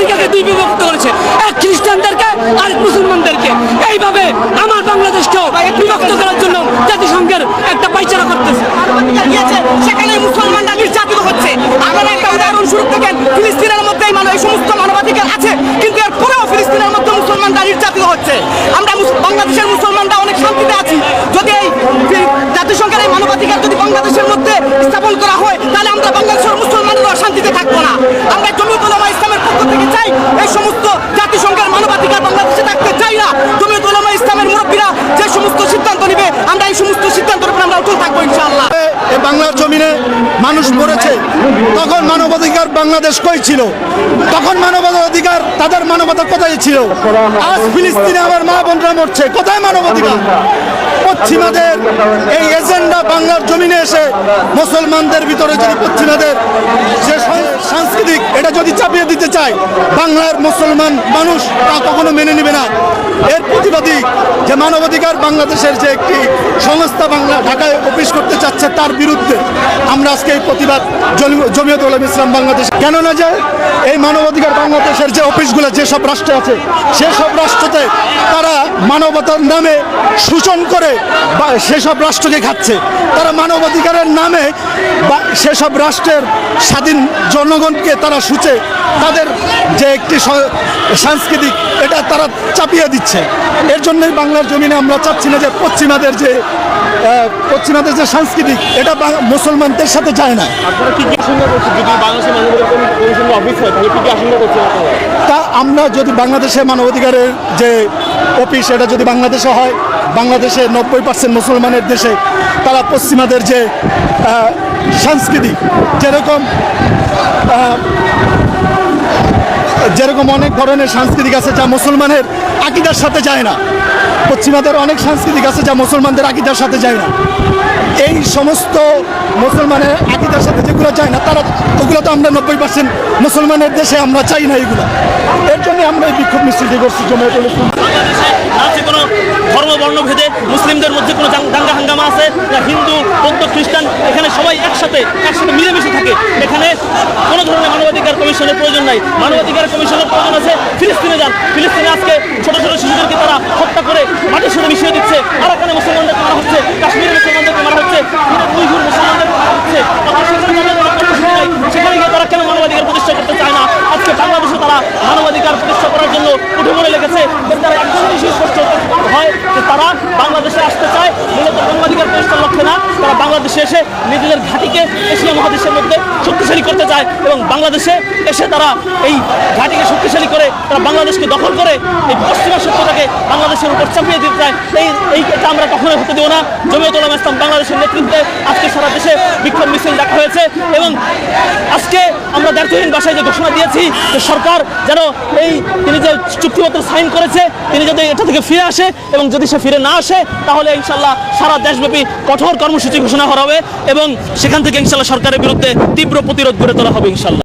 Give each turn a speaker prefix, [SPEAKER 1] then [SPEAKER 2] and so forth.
[SPEAKER 1] আফ্রিকাকে দুই বিভক্ত করেছে। এক খ্রিস্টানদেরকে আর মুসলমানদেরকে। এইভাবে আমার বাংলাদেশকেও বিভক্ত করার জন্য জাতিসংঘের একটা পাইচারা করতেছে।
[SPEAKER 2] সেখানে হচ্ছে। একটা উদাহরণ স্বরূপ দেখেন, ফিলিস্তিনের মধ্যে এই সমস্ত মানবাধিকার আছে, কিন্তু এর পরেও ফিলিস্তিনের মধ্যে হচ্ছে। আমরা বাংলাদেশের মুসলমানরা অনেক শান্তিতে আছি। যদি এই জাতিসংঘের এই মানবাধিকার যদি বাংলাদেশের মধ্যে স্থাপন করা হয় তাহলে আমরা বাংলাদেশের মুসলমানরা শান্তিতে থাকব না আমরা জমিয়ত উলামা ইসলামের পক্ষ থেকে চাই এই সমস্ত জাতিসংঘের মানবাধিকার বাংলাদেশে থাকতে চাই না জমিয়ত উলামা ইসলামের মুরব্বীরা যে সমস্ত সিদ্ধান্ত নেবে, আমরা এই সমস্ত সিদ্ধান্তের উপর আমরা অটল থাকব ইনশাআল্লাহ।
[SPEAKER 3] বাংলার জমিনে মানুষ মরেছে, তখন মানবাধিকার বাংলাদেশ কই ছিল? তখন মানবাধিকার তাদের মানবতা কোথায় ছিল? আজ ফিলিস্তিনে আমার মা বোনরা মরছে, কোথায় মানবাধিকার? পশ্চিমাদের এই এজেন্ডা বাংলার জমিনে এসে মুসলমানদের ভিতরে যদি পশ্চিমাদের যে সাংস্কৃতিক এটা যদি চাপিয়ে দিতে চায় বাংলার মুসলমান মানুষ তা কখনো মেনে নেবে না। এর প্রতিবাদী যে মানবাধিকার বাংলাদেশের যে একটি সংস্থা বাংলা ঢাকায় অফিস করতে চাচ্ছে, তার বিরুদ্ধে আমরা আজকে এই প্রতিবাদ জমি- জমিয়ত উলামা ইসলাম বাংলাদেশ। কেননা যে এই মানবাধিকার বাংলাদেশের যে অফিসগুলো, যেসব রাষ্ট্রে আছে, সেসব রাষ্ট্রতে মানবতার নামে শোষণ করে বা সেসব রাষ্ট্রকে খাচ্ছে। তারা মানবাধিকারের নামে বা সেসব রাষ্ট্রের স্বাধীন জনগণকে তারা সুচে তাদের যে একটি সাংস্কৃতিক এটা তারা চাপিয়ে দিচ্ছে। এর জন্যই বাংলার জমিনে আমরা চাচ্ছি না যে পশ্চিমাদের যে পশ্চিমাদের যে সাংস্কৃতিক এটা মুসলমানদের সাথে যায় না।
[SPEAKER 4] বাংলাদেশের
[SPEAKER 3] তা আমরা যদি বাংলাদেশে মানবাধিকারের যে অফিস এটা যদি বাংলাদেশে হয় বাংলাদেশে নব্বই পার্সেন্ট মুসলমানের দেশে তারা পশ্চিমাদের যে আহ, সাংস্কৃতিক যেরকম যেরকম অনেক ধরনের সাংস্কৃতিক আছে যা মুসলমানের আকিদার সাথে যায় না। পশ্চিমাদের অনেক সাংস্কৃতিক আছে যা মুসলমানদের আকিদার সাথে যায় না। এই সমস্ত মুসলমানের যেগুলো যায় না, তারা ওগুলো তো আমরা নব্বই পার্সেন্ট মুসলমানের দেশে আমরা চাই না এগুলো। এর জন্য আমরা এই বিক্ষোভ মিছিলটি করছি জমিয়ত ইসলাম
[SPEAKER 4] মুসলিমদের মধ্যে কোনো দাঙ্গা, হাঙ্গামা আছে? না হিন্দু, বৌদ্ধ, খ্রিস্টান? এখানে সবাই একসাথে একসাথে মিলেমিশে থাকে। এখানে কোনো ধরনের মানবাধিকার কমিশনের প্রয়োজন নাই। মানবাধিকার কমিশনের প্রয়োজন আছে, ফিলিস্তিনে যান। ফিলিস্তিনে আজকে ছোট ছোট শিশুদেরকে তারা হত্যা করে মাটির সাথে মিশিয়ে দিচ্ছে। আর এখানে মুসলমানদেরকে হবে মহাদেশের মধ্যে শক্তিশালী করতে চায় এবং বাংলাদেশে এসে তারা এই ঘাঁটিকে শক্তিশালী করে, তারা বাংলাদেশকে দখল করে, এই পশ্চিমা সত্যটাকে বাংলাদেশের উপর চাপিয়ে দিতে চায় এই এই এটা আমরা কখনোই হতে দেবো না। জমিয়ত উলামা ইসলাম বাংলাদেশের নেতৃত্বে আজকে সারা দেশে বিক্ষোভ মিছিল দেখা হয়েছে এবং আজকে আমরা দ্ব্যর্থহীন ভাষায় যে ঘোষণা দিয়েছি যে সরকার যেন এই তিনি যে চুক্তিপত্র সাইন করেছে, তিনি যদি এটা থেকে ফিরে আসে এবং যদি সে ফিরে না আসে, তাহলে ইনশাল্লাহ সারা দেশব্যাপী কঠোর কর্মসূচি ঘোষণা করা হবে এবং সেখান থেকে ইনশাল্লাহ সরকারের বিরুদ্ধে তীব্র প্রতিরোধ গড়ে তোলা হবে ইনশাল্লাহ।